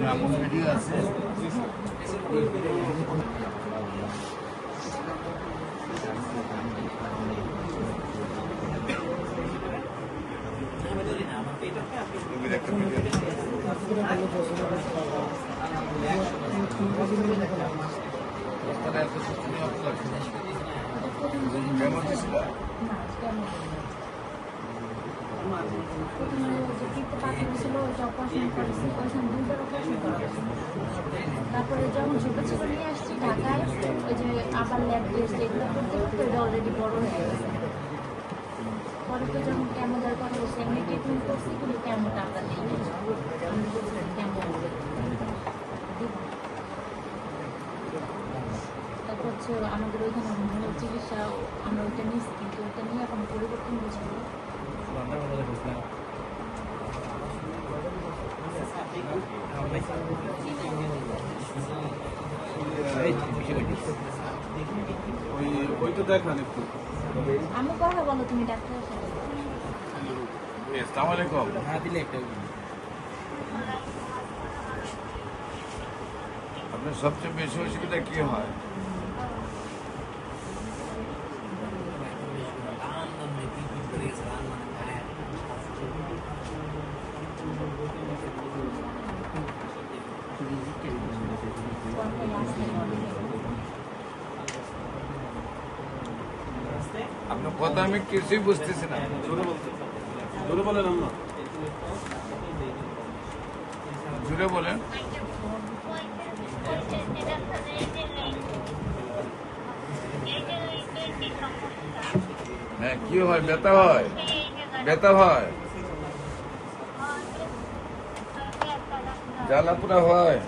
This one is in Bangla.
Las medidas. Thank you. লাগছে কেমন ছিল তারপরে যখন ছোট ছোট নিয়ে আসছি ঢাকায়, ওই যে আবার ল্যাব টেস্ট এগুলো করতে করতে এটা অলরেডি বড় হয়ে গেছে। পরে তো যখন কেমন দেওয়ার কথা বলছে, এমনি ট্রিটমেন্ট করছি, কিন্তু কেমনটা আমরা নেই। তারপর হচ্ছে আমাদের ওইখানে চিকিৎসা, আমরা ওইটা নিয়েছি কিন্তু ওইটা নিয়ে এখন পরিবর্তন বুঝব ওই দেখান একটু আমি বলো তুমি আসসালামু আলাইকুম আপনার সবচেয়ে বেশি অসুবিধা কি হয়? আপনার কথা আমি কিছুই বুঝতেছি না। জোরে বলতে জোরে বলেন বলেন। হ্যাঁ কি হয়? ব্যথা হয়? ব্যথা হয়? জ্বালা পুরা হয়?